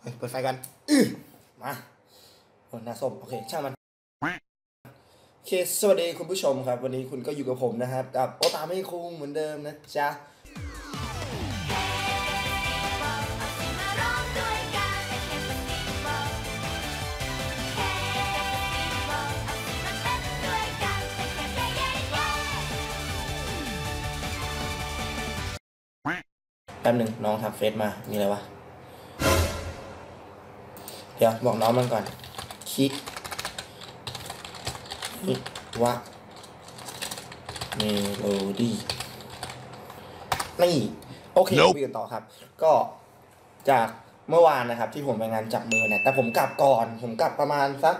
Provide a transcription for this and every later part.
เฮ้ยเปิดไฟกันอื้อมาหน้าส้มโอเคช่างมันโอเคสวัสดีคุณผู้ชมครับ วันนี้คุณก็อยู่กับผมนะครับกับโอตาไม่คุงเหมือนเดิมนะจ๊ะแป๊บหนึ่งน้องทักเฟซมา มีอะไรวะ เดี๋ยวบอกน้องมันก่อนคลิกนี่วะเมโลดี้นี่โอเค Nope คุยกันต่อครับ ก็จากเมื่อวานนะครับ ที่ผมไปงานจับมือเนี่ยแต่ผมกลับก่อน ผมกลับประมาณสัก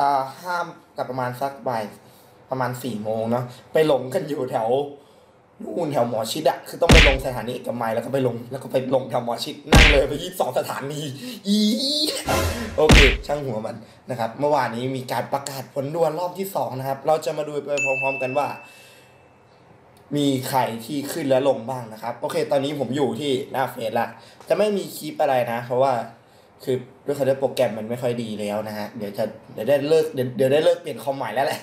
อ่าห้ามกลับประมาณสักบ่ายประมาณสี่โมงเนาะไปหลงกันอยู่แถว นู่นแถวหมอชิดอะคือต้องไปลงสถานีเอกมัยแล้วก็ไปลงแล้วก็ไปลงแถวหมอชิดนั่งเลยไปยี่สองสถานีอีโอเค ช่างหัวมันนะครับ เมื่อวานนี้มีการประกาศผลด่วนรอบที่สองนะครับ เราจะมาดูไปพร้อม ๆ กันว่า มีใครที่ขึ้นและลงบ้างนะครับ โอเค ตอนนี้ผมอยู่ที่หน้าเฟซละจะไม่มีคลิปอะไรนะ เพราะว่าคือด้วยเขาด้วยโปรแกรมมันไม่ค่อยดีแล้วนะฮะ เดี๋ยวจะเดี๋ยวได้เลิกเดี๋ยวเดี๋ยวได้เลิกเปลี่ยนคอมใหม่แล้วแหละ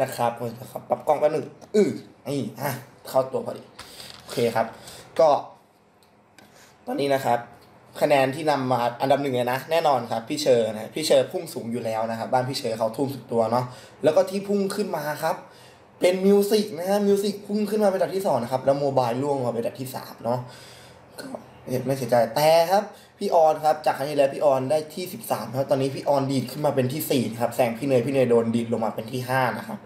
นะครับนะครับปรับกล้องก็หนึ่งอือนี่อะ เข้าตัวพอดี โอเคครับ ก็ ตอนนี้นะครับ คะแนนที่นำมาอันดับหนึ่งเลยนะ แน่นอนครับ พี่เชอร์นะพี่เชอร์พุ่งสูงอยู่แล้วนะครับ บ้านพี่เชอร์เขาทุ่มสุดตัวเนาะแล้วก็ที่พุ่งขึ้นมาครับเป็นมิวสิกนะฮะมิวสิกพุ่งขึ้นมาเป็นอันดับที่สองนะครับ แล้วโมบายล่วงมาเป็นอันดับที่สามเนาะก็ไม่เสียใจแต่ครับ พี่ออนครับจากครั้งที่แล้วพี่ออนได้ที่สิบสามครับตอนนี้พี่ออนดีดขึ้นมาเป็นที่สี่ครับแซงพี่เนยพี่เนยโดนดีดลงมาเป็นที่ห้านะครับ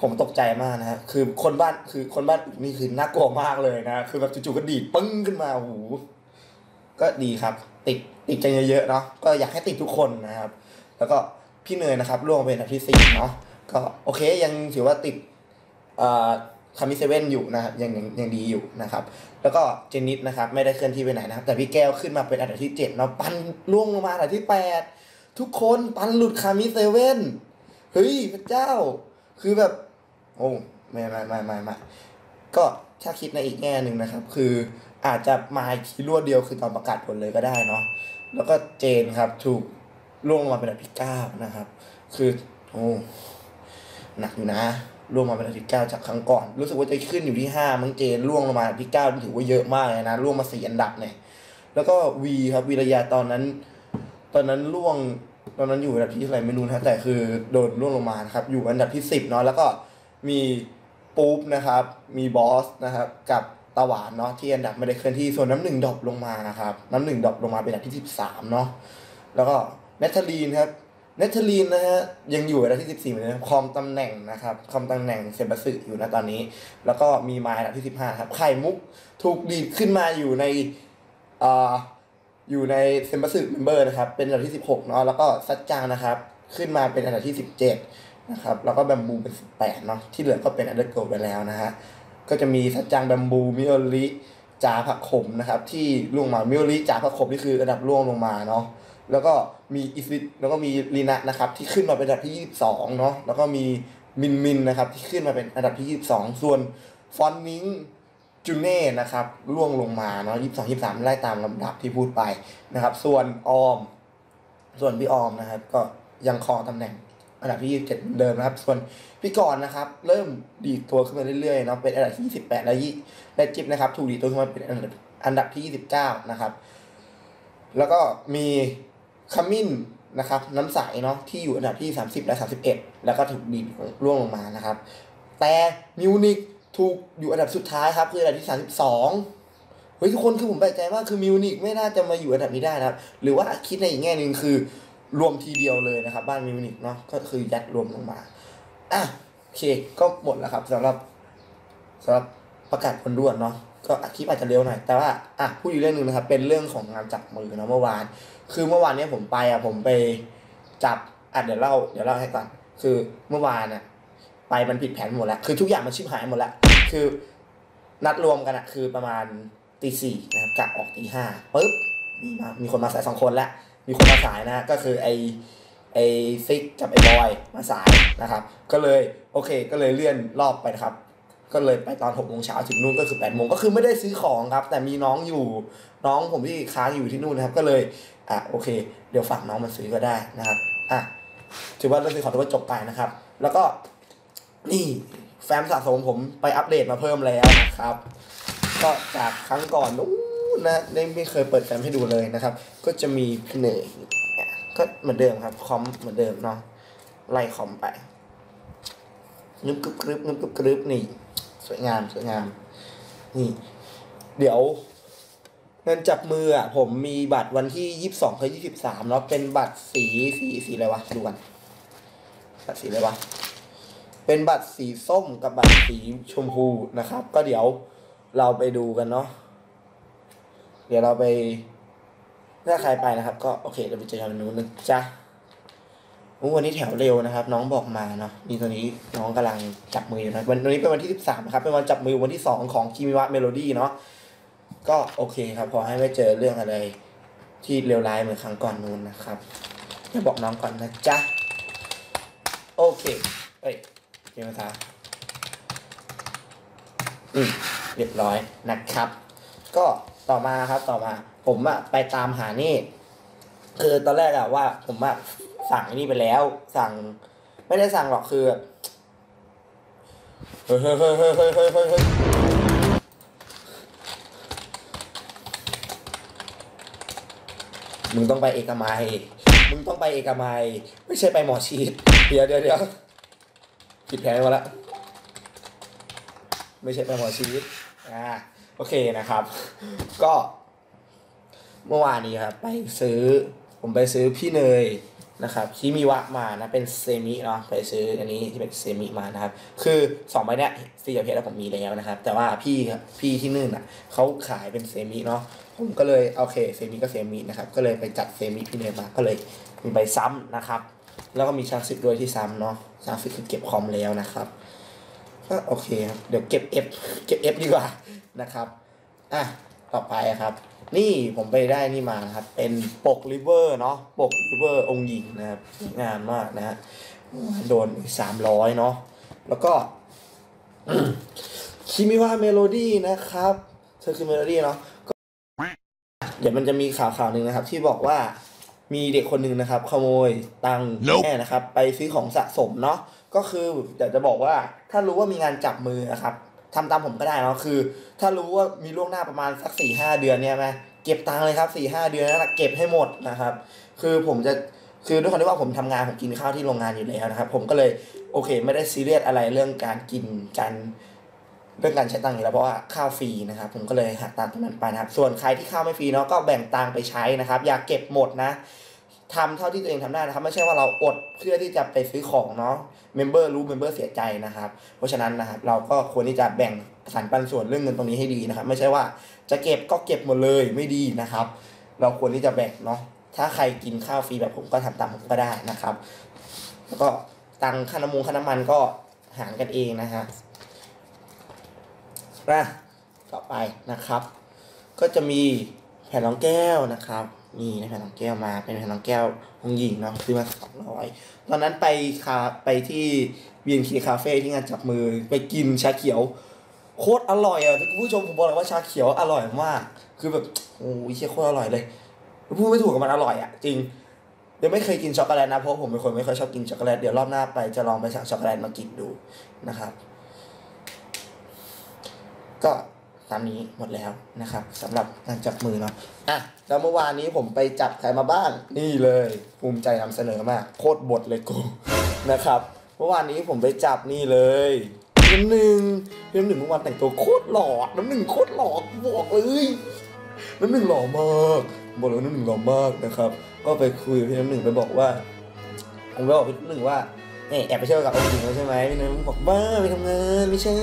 ผมตกใจมากนะฮะคือคนบ้านคือคนบ้านนี่คือน่ากลัวมากเลยนะ คือแบบจู่ๆก็ดีดปึ้งขึ้นมาโอ้โหก็ดีครับ ติดติดกันเยอะๆเนาะก็อยากให้ติดทุกคนนะครับ แล้วก็พี่เนยนะครับล่วงเป็นอันดับที่สี่เนาะก็โอเคยังถือว่าติดเอ่อคามิเซเว่นอยู่นะครับยังยังยังดีอยู่นะครับ แล้วก็เจนนิสนะครับ ไม่ได้เคลื่อนที่ไปไหนนะครับ แต่พี่แก้วขึ้นมาเป็นอันดับที่เจ็ดเนาะปันล่วงลงมาอันดับที่แปดทุกคนปันหลุดคามิเซเว่นเฮ้ยพระเจ้า คือแบบ โอ้ไม่ไม่ไม่ไม่ไม่ก็ถ้าคิดในอีกแง่หนึ่งนะครับ คืออาจจะมาอีกทีรวดเดียวคือตอนประกาศผลเลยก็ได้เนาะแล้วก็เจนครับถูกล่วงลงมาเป็นอันดับที่เก้านะครับ คือโอ้หนักอยู่นะล่วงมาเป็นอันดับที่เก้าจากครั้งก่อน รู้สึกว่าจะขึ้นอยู่ที่ห้ามั้งเจนล่วงลงมาอันดับที่เก้าถือว่าเยอะมากเลยนะล่วงมาสี่อันดับเนี่ยแล้วก็วีครับวีระยาตอนนั้น ตอนนั้นล่วงตอนนั้นอยู่อันดับที่เท่าไหร่ไม่รู้นะแต่คือโดนล่วงลงมาครับอยู่อันดับที่สิบเนาะแล้วก็ มีปุ๊บนะครับ มีบอสนะครับ กับตะหวานเนาะที่อันดับไม่ได้เคลื่อนที่ส่วนน้ำหนึ่งดรอปลงมานะครับ น้ำหนึ่งดรอปลงมาเป็นอันดับที่สิบสามเนาะแล้วก็เนทเธอรีนครับเนทเธอรีนนะฮะยังอยู่อันดับที่สิบสี่เหมือนเดิมครองตำแหน่งนะครับครองตำแหน่งเซบัสึอยู่นะตอนนี้ แล้วก็มีมาอันดับที่สิบห้าครับไข่มุกถูกดีดขึ้นมาอยู่ในอ่าอยู่ในเซมบัสึเมมเบอร์นะครับเป็นอันดับที่16เนาะแล้วก็ซัดจางนะครับขึ้นมาเป็นอันดับที่17 นะครับแล้วก็แบมบูเป็น 18เนาะที่เหลือก็เป็นอันเดอร์โกไปแล้วนะฮะก็จะมีซัดจางแบมบูมิโอริจ่าผักขมนะครับที่ล่วงมามิโอริจ่าผักขมนี่คืออันดับล่วงลงมาเนาะแล้วก็มีอิซิแล้วก็มีลีนะนะครับที่ขึ้นมาเป็นอันดับที่ 22เนาะแล้วก็มีมินมินนะครับที่ขึ้นมาเป็นอันดับที่ 22 ส่วนฟอนนิงจูเน่นะครับล่วงลงมาเนาะยี่สิบสองยี่สามไล่ตามลำดับที่พูดไปนะครับ ส่วนออม ส่วนพี่ออมนะครับ ก็ยังครองตำแหน่ง อันดับที่เจ็ดเดิมนะครับ ส่วนพี่กรณ์นะครับ เริ่มดีดตัวขึ้นมาเรื่อยๆเนาะเป็นอันดับที่ยี่สิบแปดและยี่และจิ๊บนะครับถูกดีดตัวขึ้นมาเป็นอันดับอันดับที่ยี่สิบเก้านะครับ แล้วก็มีขมิ้นนะครับน้ำใสเนาะที่อยู่อันดับที่สามสิบและสามสิบเอ็ดแล้วก็ถูกดีดร่วงลงมานะครับ แต่มิวนิกถูกอยู่อันดับสุดท้ายครับคืออันดับที่สามสิบสองเฮ้ยทุกคนคือผมแปลกใจมากคือมิวนิกไม่น่าจะมาอยู่อันดับนี้ได้นะครับ หรือว่าคิดในอีกแง่หนึ่งคือ รวมทีเดียวเลยนะครับ บ้านมิวนิกเนาะก็คือยัดรวมลงมาอะโอเคก็หมดแล้วครับสำหรับสำหรับประกาศผลด่วนเนาะก็คลิปอาจจะเร็วหน่อย แต่ว่าอะพูดอีกเรื่องหนึ่งนะครับ เป็นเรื่องของงานจับมือเนาะเมื่อวาน คือเมื่อวานเนี้ยผมไปอะผมไปจับอะเดี๋ยวเล่าเดี๋ยวเล่าให้ก่อนคือเมื่อวานอะไปมันผิดแผนหมดแล้วคือทุกอย่างมันชิบหายหมดแล้วคือนัดรวมกันอะคือประมาณตีสี่นะครับกะออกตีห้าปุ๊บมีมามีคนมาสายสองคนแล้ว มีคนมาสายนะ ก็คือไอไอซิกกับไอบอยมาสายนะครับ ก็เลยโอเค ก็เลยเลื่อนรอบไปนะครับ ก็เลยไปตอนหกโมงเช้าถึงนู่นก็คือแปดโมงก็คือไม่ได้ซื้อของครับ แต่มีน้องอยู่น้องผมที่ค้างอยู่ที่นู่นนะครับ ก็เลยอะโอเค เดี๋ยวฝากน้องมาซื้อก็ได้นะครับอะถือว่าเรื่องซื้อของถือว่าจบไปนะครับ แล้วก็นี่แฟ้มสะสมผมไปอัปเดตมาเพิ่มแล้วนะครับ ก็จากครั้งก่อนนู้ นะได้ไม่เคยเปิดแฟ้มให้ดูเลยนะครับ ก็จะมีพี่เน่ก็เหมือนเดิมครับคอมเหมือนเดิมเนาะไล่คอมไปนึบกรึบกรึบนึบกรึบกรึบนี่ สวยงามสวยงาม นี่ เดี๋ยวเงินจับมืออะ ผมมีบัตรวันที่ยี่สิบสองกับยี่สิบสามเนาะเป็นบัตรสีสีสีอะไรวะดูกันบัตรสีอะไรวะเป็นบัตรสีส้มกับบัตรสีชมพูนะครับ ก็เดี๋ยวเราไปดูกันเนาะ เดี๋ยวเราไปถ้าใครไปนะครับ ก็โอเคเราไปเจอกันนู้นนะจ๊ะวันนี้แถวเร็วนะครับ น้องบอกมาเนาะนี่ตอนนี้น้องกำลังจับมืออยู่นะวันวันนี้เป็นวันที่สิบสามนะครับเป็นวันจับมือวันที่สองของคิมิวะเมโลดี้เนาะก็โอเคครับขอให้ไม่เจอเรื่องอะไรที่เลวร้ายเหมือนครั้งก่อนนู้นนะครับจะบอกน้องก่อนนะจ๊ะโอเคเอ้ยเกมภาษาอืมเรียบร้อยนะครับ ก็ ต่อมาครับต่อมา ผมอะไปตามหานี่ คือตอนแรกอะว่า ผมอะสั่งนี่ไปแล้ว สั่ง ไม่ได้สั่งหรอกคือเฮ้ยเฮ้ยเฮ้ยเฮ้ยเฮ้ยเฮ้ยมึงต้องไปเอกมัย มึงต้องไปเอกมัย ไม่ใช่ไปหมอชีดเดี๋ยวเดี๋ยวเดี๋ยวผิดแผนมาละ ไม่ใช่ไปหมอชีดอ่า โอเคนะครับ ก็เมื่อวานนี้ครับไปซื้อผมไปซื้อพี่เนยนะครับที่มีวะมานะเป็นเซมิเนาะไปซื้ออันนี้ที่เป็นเซมิมานะครับ คือสองใบเนี้ยซีกับเพชรแล้วผมมีแล้วนะครับ แต่ว่าพี่ครับพี่ที่นู่นอะเขาขายเป็นเซมิเนาะผมก็เลยโอเคเซมิก็เซมินะครับ ก็เลยไปจัดเซมิพี่เนยมาก็เลยมีใบซ้ำนะครับ แล้วก็มีชาร์ซิกด้วยที่ซ้ำเนาะชาร์ซิกคือเก็บคอมแล้วนะครับก็โอเคครับเดี๋ยวเก็บ F เก็บ F ดีกว่า นะครับอะต่อไปครับ นี่ผมไปได้นี่มานะครับ เป็นปกริเวอร์เนาะปกริเวอร์องค์หญิงนะครับสวยงามมากนะฮะโดนสามร้อยเนาะแล้วก็คิมิวาเมโลดี้นะครับเธอคือเมโลดี้เนาะก็เดี๋ยวมันจะมีข่าวข่าวหนึ่งนะครับ ที่บอกว่ามีเด็กคนหนึ่งนะครับ ขโมยตังค์ Nope แม่นะครับ ไปซื้อของสะสมเนาะก็คืออยากจะบอกว่าถ้ารู้ว่ามีงานจับมือนะครับ ทำตามผมก็ได้เนาะคือ ถ้ารู้ว่ามีล่วงหน้าประมาณสักสี่ห้าเดือนเนี่ยไหมเก็บตังค์เลยครับสี่ห้าเดือนนั่นแหละเก็บให้หมดนะครับ คือผมจะคือด้วยความที่ว่าผมทำงานผมกินข้าวที่โรงงานอยู่แล้วนะครับ ผมก็เลยโอเค ไม่ได้ซีเรียสอะไรเรื่องการกินการเรื่องการใช้ตังค์อยู่แล้วเพราะว่าข้าวฟรีนะครับ ผมก็เลยหักตังค์ตรงนั้นไปนะครับ ส่วนใครที่ข้าวไม่ฟรีเนาะก็แบ่งตังค์ไปใช้นะครับ อย่าเก็บหมดนะ ทำเท่าที่ตัวเองทำได้นะครับ ไม่ใช่ว่าเราอดเพื่อที่จะไปซื้อของเนาะเมมเบอร์รู้เมมเบอร์เสียใจนะครับ เพราะฉะนั้นนะครับเราก็ควรที่จะแบ่งสรรปันส่วนเรื่องเงินตรงนี้ให้ดีนะครับ ไม่ใช่ว่าจะเก็บก็เก็บหมดเลยไม่ดีนะครับ เราควรที่จะแบ่งเนาะถ้าใครกินข้าวฟรีแบบผมก็ทำตามผมก็ได้นะครับ แล้วก็ตังค่าน้ำมันค่าน้ำมันก็หารกันเองนะฮะนะต่อไปนะครับ ก็จะมีแผ่นรองแก้วนะครับ นี่นะแผ่นรองแก้วมาเป็นแผ่นรองแก้วของหญิงเนาะซื้อมาสองร้อยตอนนั้นไปคาไปที่ BNK Cafe ที่งานจับมือไปกินชาเขียว โคตรอร่อยอะคุณผู้ชมผมบอกเลยว่าชาเขียวอร่อยมาก คือแบบโอ้ยเชี่ยโคตรอร่อยเลยพูดไม่ถูกกับมันอร่อยอะจริงเดี๋ยวไม่เคยกินช็อกโกแลตนะเพราะผมเป็นคนไม่ค่อยชอบกินช็อกโกแลตเดี๋ยวรอบหน้าไปจะลองไปสั่งช็อกโกแลตมากินดูนะครับ ก็ ตามนี้หมดแล้วนะครับสำหรับการจับมือเนาะอะแล้วเมื่อวานนี้ผมไปจับใครมาบ้าง นี่เลย ภูมิใจนำเสนอมาก โคตรบทเลยกูนะครับเมื่อวานนี้ผมไปจับนี่เลยน้ำหนึ่งพี่น้ำหนึ่งเมื่อวานแต่งตัวโคตรหล่อน้ำหนึ่งโคตรหล่อบอกเลยน้ำหนึ่งหล่อมากบอกเลยน้ำหนึ่งหล่อมากนะครับ ก็ไปคุยกับพี่น้ำหนึ่งไปบอกว่าผมไปบอกพี่น้ำหนึ่งว่าเนี่ยแอบไปเที่ยวกับองค์หญิงแล้วใช่ไหมพี่น้ำหนึ่งบอกบ้าไปทำงานไม่ใช่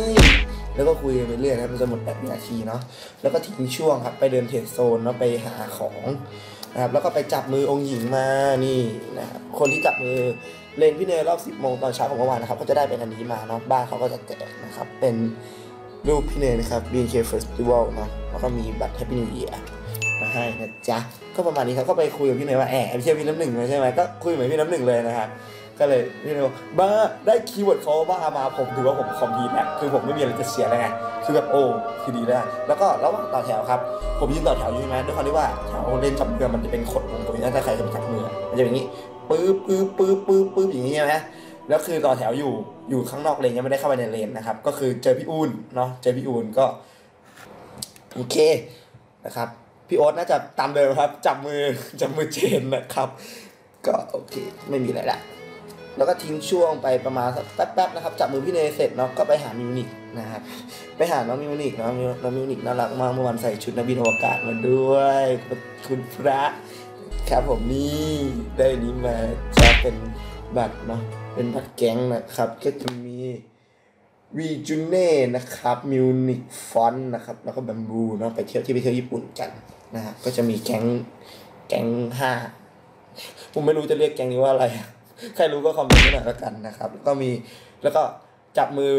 แล้วก็คุยกันไปเรื่อยนะมันจะหมดแปดนาทีเนาะแล้วก็ทิ้งช่วงครับไปเดินเทรดโซนเนาะไปหาของนะครับแล้วก็ไปจับมือองค์หญิงมานี่นะครับคนที่จับมือเลนพี่เนยรอบ 10โมงตอนเช้าของเมื่อวานนะครับก็จะได้เป็นอันนี้มาเนาะบ้านเขาก็จะแจกนะครับเป็นรูปพี่เนยนะครับ BNK Festival เนาะแล้วก็มีบัตร Happy New Year มาให้นะจ๊ะก็ประมาณนี้ครับก็ไปคุยกับพี่เนยว่าแอบไปเที่พี่น้ำหนึ่งใช่ไหมก็คุยเหมือนพี่น้ำหนึ่งเลยนะครับ ก็เลยนี่เลยบ้าได้คีย์เวิร์ดเขาบ้ามาผมถือว่าผมคอมพีทแล้วคือผมไม่มีอะไรจะเสียแล้วไงคือแบบโอ้คือดีแล้วแล้วก็ระหว่างต่อแถวครับ ผมยืนต่อแถวอยู่ใช่ไหมด้วยความที่ว่าแถวเล่นจับมือมันจะเป็นขดวงกลมนะถ้าใครเคยจับมือมันจะเป็นอย่างนี้ปื๊บปื๊บปื๊บปื๊บปื๊บอย่างนี้ใช่ไหมแล้วคือต่อแถวอยู่อยู่ข้างนอกเลนยังไม่ได้เข้าไปในเลนนะครับ ก็คือเจอพี่อูนเนาะเจอพี่อูนก็โอเคนะครับพี่โอ๊ตน่าจะตามเดิมครับ จับมือจับมือเจนนะครับ ก็โอเค ไม่มีอะไรละ แล้วก็ทิ้งช่วงไปประมาณสักแป๊บๆนะครับจับมือพี่เนยเสร็จเนาะก็ไปหามิวนิกนะครับไปหาน้องมิวนิกเนาะน้องมิวนิกน่ารักมากเมื่อวันใส่ชุดนักบินอวกาศมาด้วยคุณพระครับผมนี่ได้นี้มาจะเป็นบัตรเนาะเป็นบัตรแก๊งนะครับ ก็จะมีวีจูเน่นะครับมิวนิกฟอนนะครับแล้วก็แบมบูเนาะไปเที่ยวที่ไปเที่ยวญี่ปุ่นกันนะฮะก็จะมีแก๊งแก๊งห้าผมไม่รู้จะเรียกแก๊งนี้ว่าอะไร ใครรู้ก็คอมเมนต์หน่อยล้วกันนะครับแล้วก็มีแล้วก็จับมือ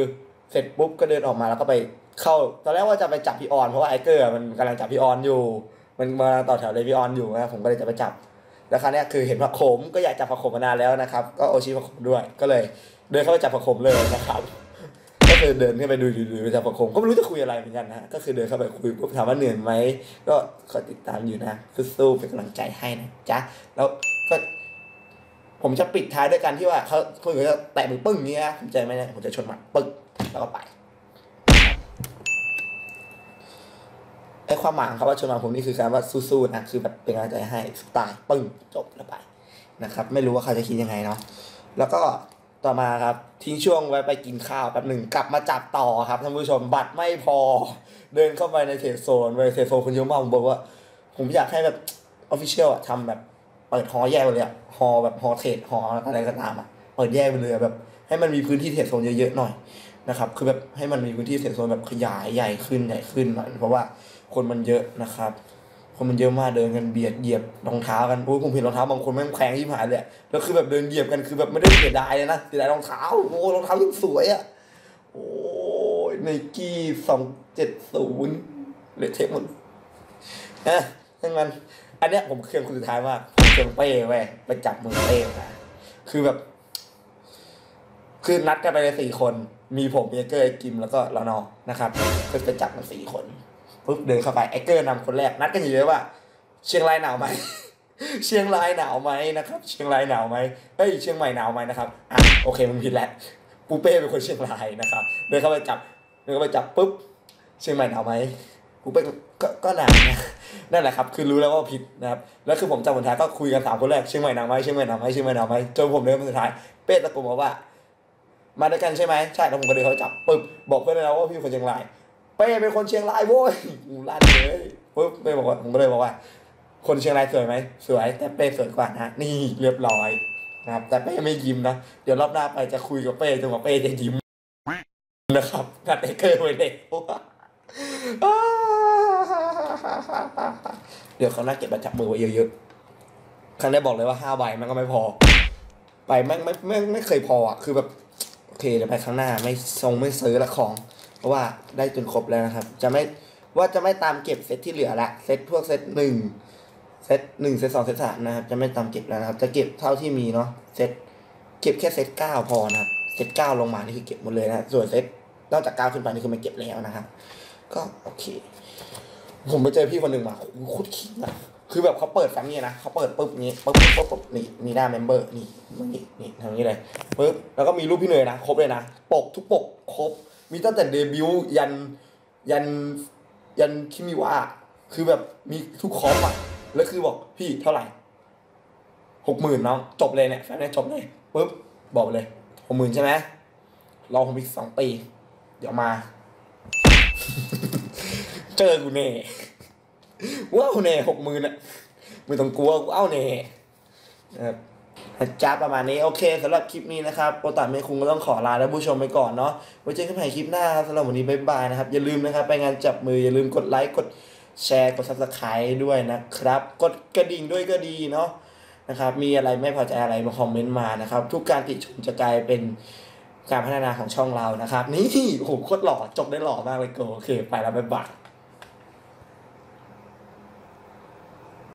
เสร็จปุ๊บก็เดินออกมาแล้วก็ไปเข้า ตอนแรกว่าจะไปจับพี่ออนเพราะว่าไอเกอร์มันกำลังจับพี่ออนอยู่ มันมาต่อแถวเลยพี่ออนอยู่นะผมก็เลยจะไปจับแล้วคราวนี้คือเห็นผักโขมก็อยากจับผักโขมมานานแล้วนะครับ ก็โอชิผักขมด้วยก็เลย เดินเข้าไปจับผักโขมเลยนะครับก็คือเดินเข้าไปดูดูดูไปจับผักโขมก็ไม่รู้จะคุยอะไรเหมือนกันนะก็คือเดินเข้าไปคุยปุ๊บถามว่าเหนื่อยไหมก็ขอติดตามอยู่นะสู้ๆเป็นกำลังใจให้นะจ๊ะแล้วก็ ผมจะปิดท้ายด้วยกันที่ว่าเขาเขาจะแตะมือปึ้งเนี้ยผมใจไมเนี่ยผมจะชนหมัดปึ้งแล้วก็ไปไอ้ความหมายของคำว่าชนหมัดผมนี่คือการว่าสู้ๆนะคือแบบเป็นกำลังใจให้สไตล์ปึ้งจบแล้วไปนะครับ ไม่รู้ว่าเขาจะคิดยังไงเนาะแล้วก็ต่อมาครับ ทิ้งช่วงไว้ไปกินข้าวแป๊บหนึ่งกลับมาจับต่อครับท่านผู้ชมบัตรไม่พอ เดินเข้าไปในเทรดโซนไปเทรดโซนคนเยอะมากผมบอกว่า ผมอยากให้แบบออฟฟิเชียลอะทำแบบ เปิดฮอแยกไปเลยอะฮอแบบฮอเทรดฮออะไรก็ตามอะเปิดแยกไปเลยแบบ ให้มันมีพื้นที่เทรดโซนเยอะๆหน่อยนะครับ คือแบบให้มันมีพื้นที่เทรดโซนแบบขยายใหญ่ขึ้นใหญ่ขึ้นหน่อยเพราะว่าคนมันเยอะนะครับ คนมันเยอะมากเดินกันเบียดเหยียบรองเท้ากันโอ้ยผมเห็นรองเท้าบางคนแม่งแพงที่หายเลยแล้วคือแบบเดินเหยียบกันคือแบบไม่ได้เสียดายเลยนะเสียดายรองเท้าโอ้รองเท้ายังสวยอะโอ้ยไนกี้สองเจ็ดศูนย์เลยเทคหมดนะทั้งนั้นอันเนี้ยผมเครื่องคนสุดท้ายมาก เจองเป้เว้ยไปจับมือเป้มาคือแบบ คือนัดกันไปเลยสี่คน มีผมมีไอเกอร์ไอกิมแล้วก็ลานอนะครับก็ไปจับกันสี่คนปุ๊บเดินเข้าไปไอเกอร์นำคนแรกนัดกันอยู่เลยว่า เชียงรายหนาวไหมเชียงรายหนาวไหมนะครับ เชียงรายหนาวไหมเอ้ยเชียงใหม่หนาวไหมนะครับอะโอเคมึงผิดแหละปูเป้เป็นคนเชียงรายนะครับเดินเข้าไปจับเดินเข้าไปจับปุ๊บเชียงใหม่หนาวไหม ปูเป้ก็ก็ก็หนาวนะนั่นแหละครับ คือรู้แล้วว่าผิดนะครับแล้วคือผมจำคนท้ายก็คุยกันสามคนแรกเชียงใหม่นาวไหมเชียงใหม่นาวไหมเชียงใหม่นาวไหมจนผมเดินมาสุดท้ายเป้ตะโกนบอกว่า มาด้วยกันใช่ไหมใช่แล้วผมก็เดินเขาจับปึ๊บบอกเพื่อนแล้วว่าพี่คนเชียงรายเป้เป็นคนเชียงรายโว้ยกูลั่นเลยปึ๊บเป้บอกว่าผมก็เลยบอกว่า คนเชียงรายสวยไหมสวย แต่เป้สวยกว่านะนี่เรียบร้อยนะครับ แต่เป้ไม่ยิ้มนะเดี๋ยวรอบหน้าไปจะคุยกับเป้จนกว่าเป้จะยิ้มนะครับกัดไอเกอร์ไปเลย เดี๋ยวเขาน่าเก็บมาจับมือไว้เยอะๆครั้งนี้บอกเลยว่าห้าใบมันก็ไม่พอ ไปไม่ไม่ไม่ไม่เคยพออะคือแบบโอเคเดี๋ยวไปครั้งหน้าไม่ทรงไม่ซื้อละของ เพราะว่าได้จนครบแล้วนะครับ จะไม่ว่าจะไม่ตามเก็บเซตที่เหลือละเซตพวกเซตหนึ่งเซตหนึ่งเซตสองเซตสามนะครับ จะไม่ตามเก็บแล้วนะครับ จะเก็บเท่าที่มีเนาะเซตเก็บแค่เซตเก้าพอนะครับเซตเก้าลงมานี่คือเก็บหมดเลยนะส่วนเซตนอกจากเก้าขึ้นไปนี่คือไม่เก็บแล้วนะครับ ก็โอเค ผมไปเจอพี่คนหนึ่งมาโอ้โหโคตรขิงอะคือแบบเขาเปิดแฟ้มนี่นะเขาเปิดปุ๊บนี้ปุ๊บปุ๊บปุ๊บปุ๊บนี่มีหน้าเมมเบอร์นี่นี่นี่ทำอย่างนี้เลยปุ๊บแล้วก็มีรูปพี่เนยนะครบเลยนะปกทุกปกครบ มีตั้งแต่เดบิวต์ยันยันยันคิมิวะคือแบบมีทุกคอมอะแล้วคือบอกพี่เท่าไหร่หกหมื่นน้องจบเลยเนี่ยแฟ้มเนี่ยจบเลยปุ๊บบอกเลยหกหมื่นใช่ไหมรอผมอีกสองปี เดี๋ยวมา เจอกูเน่ว้าวเน่หกหมื่นอะไม่ต้องกลัวกูเอาเน่นะครับจ้าประมาณนี้โอเคสำหรับคลิปนี้นะครับโปรตัดเมคุงก็ต้องขอลาท่านผู้ชมไปก่อนเนาะไว้เจอกันใหม่คลิปหน้าครับสำหรับวันนี้บ๊ายบายนะครับ อย่าลืมนะครับ ไปงานจับมืออย่าลืมกดไลค์กดแชร์กด subscribe ด้วยนะครับ กดกระดิ่งด้วยก็ดีเนาะนะครับ มีอะไรไม่พอใจอะไรมาคอมเมนต์มานะครับ ทุกการติชมจะกลายเป็นการพัฒนาของช่องเรานะครับ นี่โอ้โหโคตรหล่อจบได้หล่อมากเลยโกโอเค ไปแล้วบ๊ายบาย